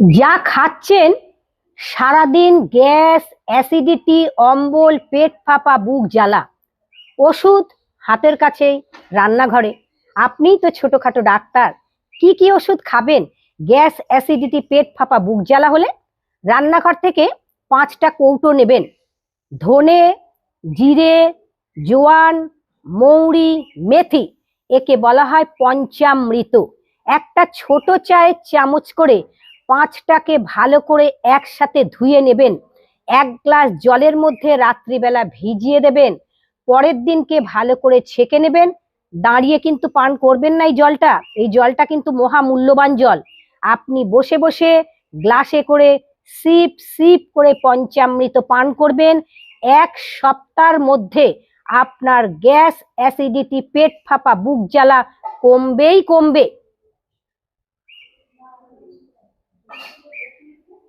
যা খাচ্ছেন, সারাদিন গ্যাস, অ্যাসিডিটি, অম্বল, পেট ফাঁপা, বুক জ্বালা। ওষুধ হাতের কাছেই, রান্নাঘরে। আপনিই তো ছোটোখাটো ডাক্তার। কি কি ওষুধ খাবেন? গ্যাস, অ্যাসিডিটি, পেট ফাঁপা, বুক জ্বালা হলে রান্নাঘর থেকে পাঁচটা কৌটো নেবেন। ধনে, জিরে, জোয়ান, মৌরি, মেথি, একে বলা হয় পঞ্চামৃত। একটা ছোট চায়ের চামচ করে পাঁচটাকে ভালো করে একসাথে ধুয়ে নেবেন। এক গ্লাস জলের মধ্যে রাত্রিবেলা ভিজিয়ে দেবেন। পরের দিনকে ভালো করে ছেঁকে নেবেন। দাঁড়িয়ে কিন্তু পান করবেন না এই জলটা। এই জলটা কিন্তু মহা মূল্যবান জল। আপনি বসে বসে গ্লাসে করে সিপ সিপ করে পঞ্চামৃত পান করবেন। এক সপ্তাহের মধ্যে আপনার গ্যাস, অ্যাসিডিটি, পেট ফাঁপা, বুক জ্বালা কমবেই কমবে।